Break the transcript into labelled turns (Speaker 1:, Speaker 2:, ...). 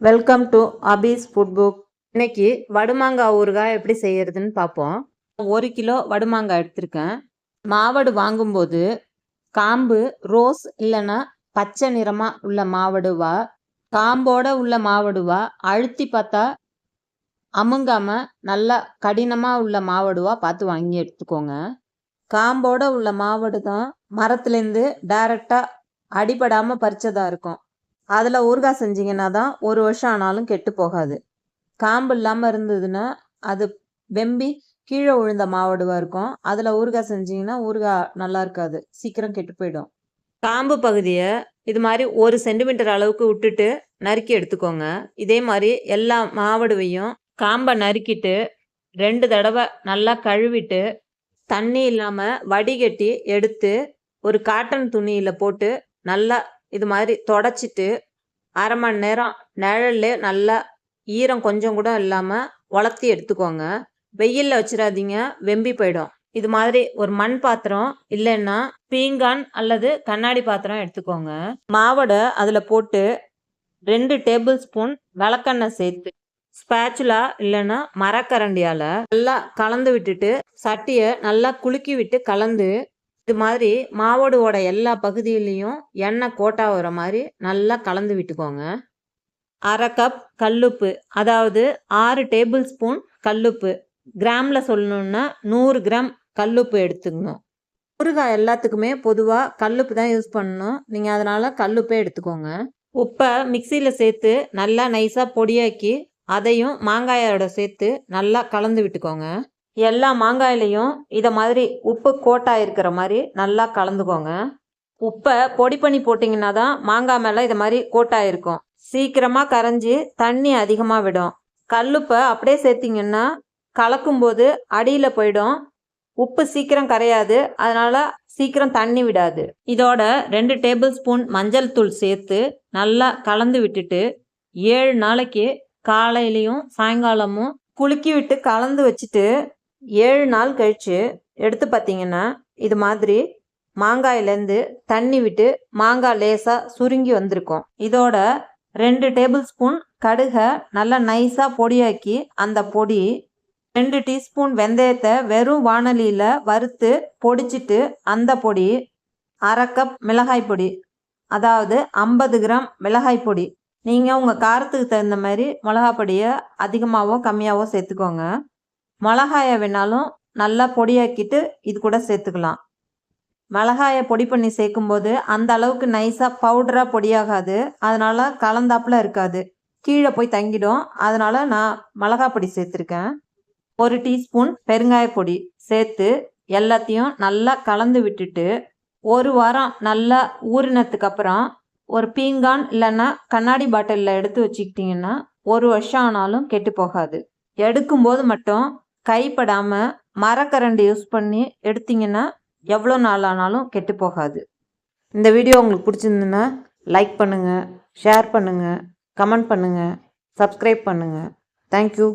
Speaker 1: Welcome to Abi's food book இன்னைக்கு வடுமாங்காய் ஊறுகாய் எப்படி செய்யறதுன்னு பார்ப்போம் ஒரு கிலோ வடுமாங்காய் எடுத்திருக்கேன். மாவடு வாங்கும்போது காம்பு ரோஸ் இல்லைன்னா பச்சை நிறமாக உள்ள மாவடுவா காம்போட உள்ள மாவடுவா அழுத்தி பார்த்தா அமுங்காம நல்லா கடினமாக உள்ள மாவடுவா பார்த்து வாங்கி எடுத்துக்கோங்க. காம்போட உள்ள மாவடு தான் மரத்துலேருந்து டைரெக்டாக அடிபடாமல் பறிச்சதாக இருக்கும். அதில் ஊறுகாய் செஞ்சிங்கன்னா தான் ஒரு வருஷம் ஆனாலும் கெட்டு போகாது. காம்பு இல்லாமல் இருந்ததுன்னா அது வெம்பி கீழே விழுந்த மாவடுவாக இருக்கும். அதில் ஊறுகாய் செஞ்சிங்கன்னா ஊறுகாய் நல்லா இருக்காது. சீக்கிரம் கெட்டு போயிடும். காம்பு பகுதியை இது மாதிரி ஒரு சென்டிமீட்டர் அளவுக்கு விட்டுட்டு நறுக்கி எடுத்துக்கோங்க. இதே மாதிரி எல்லா மாவடுவையும் காம்பை நறுக்கிட்டு ரெண்டு தடவை நல்லா கழுவிட்டு தண்ணி இல்லாமல் வடிகட்டி எடுத்து ஒரு காட்டன் துணியில் போட்டு நல்லா இது மாதிரி தொடச்சிட்டு அரை மணி நேரம் நிழல்லே நல்லா ஈரம் கொஞ்சம் கூட இல்லாமல் வளர்த்தி எடுத்துக்கோங்க. வெயிலில் வச்சிடாதீங்க வெம்பி போயிடும். இது மாதிரி ஒரு மண் பாத்திரம் இல்லைன்னா பீங்கான் அல்லது கண்ணாடி பாத்திரம் எடுத்துக்கோங்க. மாவடை அதில் போட்டு ரெண்டு டேபிள் ஸ்பூன் விளக்கெண்ணெய் சேர்த்து ஸ்பேச்சுலா இல்லைன்னா மரக்கரண்டியால் நல்லா கலந்து விட்டுட்டு சட்டியை நல்லா குலுக்கி விட்டு கலந்து இது மாதிரி மாவோடுவோட எல்லா பகுதியிலையும் எண்ணெய் கோட்டா வர மாதிரி நல்லா கலந்து விட்டுக்கோங்க. அரை கப் கல்லுப்பு அதாவது ஆறு டேபிள் ஸ்பூன் கல்லுப்பு. கிராமில் சொல்லணுன்னா நூறு கிராம் கல்லுப்பு எடுத்துக்கணும். ஊறுகாய் எல்லாத்துக்குமே பொதுவாக கல்லுப்பு தான் யூஸ் பண்ணணும். நீங்கள் அதனால் கல்லுப்பே எடுத்துக்கோங்க. உப்பை மிக்சியில் சேர்த்து நல்லா நைஸாக பொடியாக்கி அதையும் மாங்காயோட சேர்த்து நல்லா கலந்து விட்டுக்கோங்க. எல்லா மாங்காயிலையும் இதை மாதிரி உப்பு கோட்டாக இருக்கிற மாதிரி நல்லா கலந்துக்கோங்க. உப்பை பொடி பண்ணி போட்டிங்கன்னா தான் மாங்காய் மேலே இது மாதிரி கோட்டாக இருக்கும். சீக்கிரமாக கரைஞ்சி தண்ணி அதிகமாக விடும். கல்லுப்பை அப்படியே சேர்த்திங்கன்னா கலக்கும்போது அடியில் போயிடும். உப்பு சீக்கிரம் கரையாது. அதனால் சீக்கிரம் தண்ணி விடாது. இதோட ரெண்டு டேபிள் ஸ்பூன் மஞ்சள் தூள் சேர்த்து நல்லா கலந்து விட்டுட்டு ஏழு நாளைக்கு காலையிலையும் சாயங்காலமும் குலுக்கி விட்டு கலந்து வச்சுட்டு ஏழு நாள் கழித்து எடுத்து பார்த்தீங்கன்னா இது மாதிரி மாங்காயிலேருந்து தண்ணி விட்டு மாங்காய் லேசாக சுருங்கி வந்திருக்கும். இதோட ரெண்டு டேபிள் ஸ்பூன் கடுகை நல்லா நைஸாக பொடியாக்கி அந்த பொடி ரெண்டு டீஸ்பூன் வெந்தயத்தை வெறும் வானலியில் வறுத்து பொடிச்சிட்டு அந்த பொடி அரை கப் மிளகாய் பொடி அதாவது ஐம்பது கிராம் மிளகாய் பொடி. நீங்கள் உங்கள் காரத்துக்கு தகுந்த மாதிரி மிளகாய் பொடியை அதிகமாகவோ கம்மியாகவோ சேர்த்துக்கோங்க. மிளகாயை வேணாலும் நல்லா பொடியாக்கிட்டு இது கூட சேர்த்துக்கலாம். மிளகாயை பொடி பண்ணி சேர்க்கும்போது அந்த அளவுக்கு நைஸாக பவுடராக பொடியாகாது. அதனால் கலந்தாப்பில் இருக்காது. கீழே போய் தங்கிடும். அதனால் நான் மிளகா பொடி சேர்த்துருக்கேன். ஒரு டீஸ்பூன் பெருங்காய பொடி சேர்த்து எல்லாத்தையும் நல்லா கலந்து விட்டுட்டு ஒரு வாரம் நல்லா ஊறினத்துக்கு அப்புறம் ஒரு பீங்கான் இல்லைன்னா கண்ணாடி பாட்டிலில் எடுத்து வச்சுக்கிட்டிங்கன்னா ஒரு வருஷம் ஆனாலும் கெட்டு போகாது. எடுக்கும்போது மட்டும் கைப்படாமல் மரக்கரண்டு யூஸ் பண்ணி எடுத்திங்கன்னா எவ்வளோ நாள் ஆனாலும் கெட்டு போகாது. இந்த வீடியோ உங்களுக்கு பிடிச்சிருந்துன்னா லைக் பண்ணுங்கள் ஷேர் பண்ணுங்கள் கமெண்ட் பண்ணுங்கள் சப்ஸ்கிரைப் பண்ணுங்கள் தேங்க்யூ.